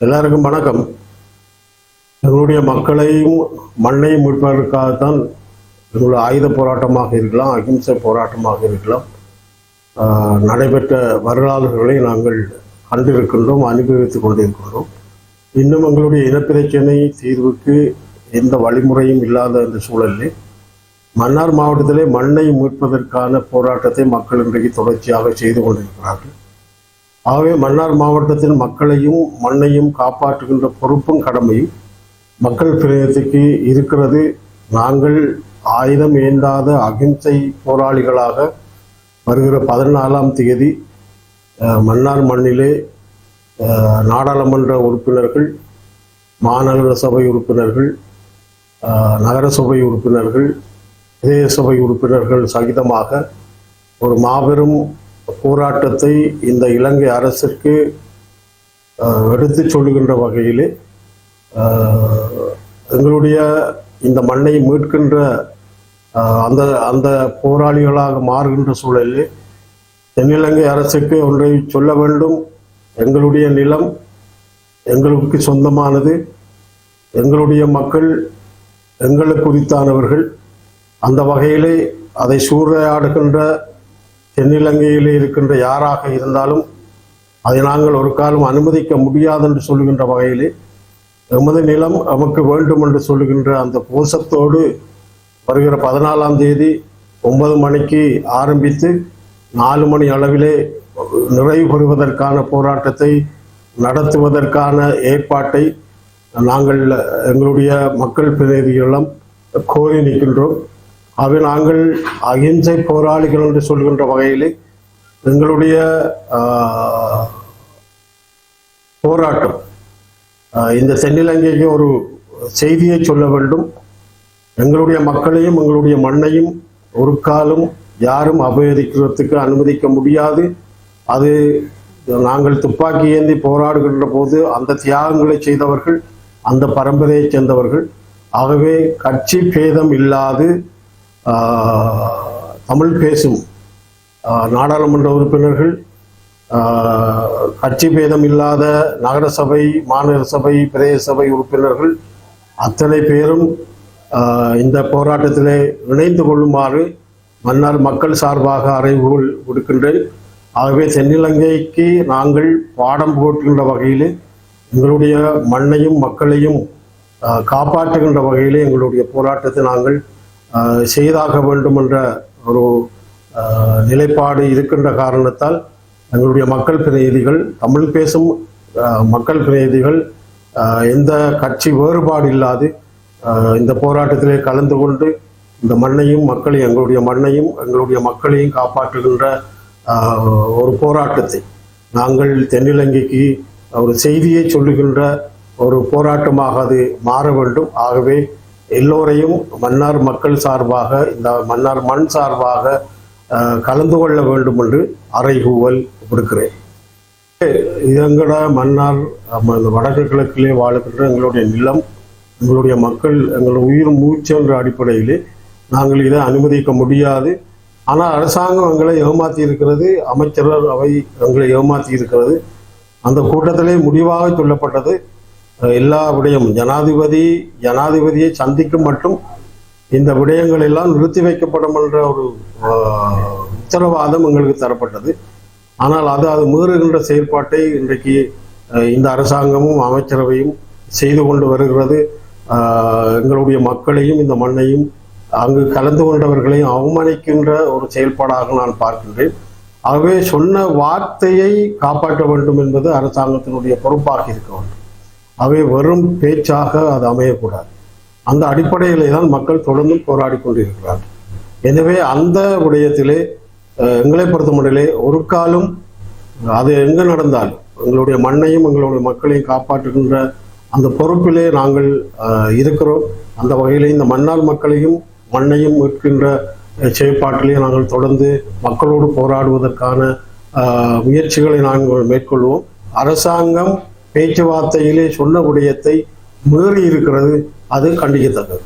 எல்லாருக்கும் வணக்கம். எங்களுடைய மக்களையும் மண்ணையும் மீட்பதற்காகத்தான் எங்களுடைய ஆயுத போராட்டமாக இருக்கலாம் அகிம்சை போராட்டமாக இருக்கலாம். நடைபெற்ற வரலாறுகளை நாங்கள் கண்டிருக்கின்றோம் அனுபவித்துக் கொண்டிருக்கின்றோம். இன்னும் எங்களுடைய இனப்பிரச்சனை தீர்வுக்கு எந்த வழிமுறையும் இல்லாத இந்த சூழலில் மன்னார் மாவட்டத்திலே மண்ணை மீட்பதற்கான போராட்டத்தை மக்கள் இன்றைக்கு தொடர்ச்சியாக செய்து கொண்டிருக்கிறார்கள். ஆகவே மன்னார் மாவட்டத்தின் மக்களையும் மண்ணையும் காப்பாற்றுகின்ற பொறுப்பும் கடமையும் மக்கள் பிரதேசத்துக்கு இருக்கிறது. நாங்கள் ஆயுதம் ஏந்தாத அகிம்சை போராளிகளாக வருகிற பதினாலாம் தேதி மன்னார் மண்ணிலே நாடாளுமன்ற உறுப்பினர்கள் மாநகர சபை உறுப்பினர்கள் நகரசபை உறுப்பினர்கள் பிரதேச சபை உறுப்பினர்கள் சகிதமாக ஒரு மாபெரும் போராட்டத்தை இந்த இலங்கை அரசிற்கு எடுத்து எடுத்துச் சொல்லுகின்ற வகையிலே எங்களுடைய இந்த மண்ணை மீட்கின்ற அந்த அந்த போராளிகளாக மாறுகின்ற சூழலில் தென்னிலங்கை அரசுக்கு ஒன்றை சொல்ல வேண்டும். எங்களுடைய நிலம் எங்களுக்கு சொந்தமானது. எங்களுடைய மக்கள் எங்களுக்கு குறித்தானவர்கள் அந்த வகையிலே அதை சூறையாடுகின்ற தென்னிலங்கையில் இருக்கின்ற யாராக இருந்தாலும் அதை நாங்கள் ஒரு காலம் அனுமதிக்க முடியாது என்று சொல்லுகின்ற வகையிலே எமது நிலம் நமக்கு வேண்டும் என்று சொல்லுகின்ற அந்த கோஷத்தோடு வருகிற பதினாலாம் தேதி ஒன்பது மணிக்கு ஆரம்பித்து நாலு மணி அளவிலே நிறைவு பெறுவதற்கான போராட்டத்தை நடத்துவதற்கான ஏற்பாட்டை நாங்கள் எங்களுடைய மக்கள் பிரதிநிதிகளிடம் கோரி நிற்கின்றோம். அவை நாங்கள் அகிம்சை போராளிகள் என்று சொல்கின்ற வகையிலே எங்களுடைய போராட்டம். இந்த தென்னிலங்கைக்கு ஒரு செய்தியை சொல்ல வேண்டும். எங்களுடைய மக்களையும் எங்களுடைய மண்ணையும் ஒரு காலம் யாரும் அபகரிக்கிறதுக்கு அனுமதிக்க முடியாது. அது நாங்கள் துப்பாக்கி ஏந்தி போராடுகின்ற போது அந்த தியாகங்களை செய்தவர்கள் அந்த பரம்பரையைச் சேர்ந்தவர்கள். ஆகவே கட்சி பேதம் இல்லாது தமிழ் பேசும் நாடாளுமன்ற உறுப்பினர்கள் கட்சி பேதம் இல்லாத நகர சபை மாநகர சபை பிரதேச சபை உறுப்பினர்கள் அத்தனை பேரும் இந்த போராட்டத்திலே இணைந்து கொள்ளுமாறு மன்னார் மக்கள் சார்பாக அறிவுகள் கொடுக்கின்றேன். ஆகவே தென்னிலங்கைக்கு நாங்கள் பாடம் போட்டுகின்ற வகையில் எங்களுடைய மண்ணையும் மக்களையும் காப்பாற்றுகின்ற வகையில் எங்களுடைய போராட்டத்தை நாங்கள் செய்தாக வேண்டும் என்ற ஒரு நிலைப்பாடு இருக்கின்ற காரணத்தால் எங்களுடைய மக்கள் பிரதிநிதிகள் தமிழ் பேசும் மக்கள் பிரதிநிதிகள் எந்த கட்சி வேறுபாடு இல்லாது இந்த போராட்டத்திலே கலந்து கொண்டு இந்த மண்ணையும் மக்களையும் எங்களுடைய மண்ணையும் எங்களுடைய மக்களையும் காப்பாற்றுகின்ற ஒரு போராட்டத்தை நாங்கள் தென்னிலங்கைக்கு ஒரு செய்தியை சொல்லுகின்ற ஒரு போராட்டமாக அது மாற வேண்டும். ஆகவே எல்லோரையும் மன்னார் மக்கள் சார்பாக இந்த மன்னார் மண் சார்பாக கலந்து கொள்ள வேண்டும் என்று அறைகூவல் விடுக்கிறேன் இதங்கட மன்னார் இந்த வடக்கு கிழக்கிலே வாழுகின்ற எங்களுடைய நிலம் எங்களுடைய மக்கள் எங்களுடைய உயிர் மூச்சுன்ற அடிப்படையில் அடிப்படையிலே நாங்கள் இதை அனுமதிக்க முடியாது. ஆனால் அரசாங்கம் எங்களை ஏமாற்றி இருக்கிறது அமைச்சர்கள் அவை எங்களை ஏமாற்றி இருக்கிறது. அந்த கூட்டத்திலே முடிவாக சொல்லப்பட்டது. எல்லா விடயம் ஜனாதிபதி ஜனாதிபதியை சந்திக்கும் மட்டும் இந்த விடயங்கள் எல்லாம் நிறுத்தி வைக்கப்படும் என்ற ஒரு உத்தரவாதம் எங்களுக்கு தரப்பட்டது. ஆனால் அது அது மீறுகின்ற செயல்பாட்டை இன்றைக்கு இந்த அரசாங்கமும் அமைச்சரவையும் செய்து கொண்டு வருகிறது. எங்களுடைய மக்களையும் இந்த மண்ணையும் அங்கு கலந்து கொண்டவர்களையும் அவமானிக்கின்ற ஒரு செயல்பாடாக நான் பார்க்கின்றேன். ஆகவே சொன்ன வார்த்தையை காப்பாற்ற வேண்டும் என்பது அரசாங்கத்தினுடைய பொறுப்பாக இருக்க வேண்டும். அவை வெறும் பேச்சாக அது அமையக்கூடாது. அந்த அடிப்படையிலே தான் மக்கள் தொடர்ந்து போராடி கொண்டிருக்கிறார்கள் எனவே அந்த விடயத்திலே எங்களை பொறுத்தமட்டிலே ஒரு காலம் அது எங்கு நடந்தாலும் எங்களுடைய மண்ணையும் எங்களுடைய மக்களையும் காப்பாற்றுகின்ற அந்த பொறுப்பிலே நாங்கள் இருக்கிறோம். அந்த வகையிலே இந்த மண்ணால் மக்களையும் மண்ணையும் மீட்கின்ற செயற்பாட்டிலே நாங்கள் தொடர்ந்து மக்களோடு போராடுவதற்கான முயற்சிகளை நாங்கள் மேற்கொள்வோம். அரசாங்கம் பேச்சுவார்த்தையிலே சொன்ன விடயத்தை மீறி இருக்கிறது அது கண்டிக்கத்தக்கது.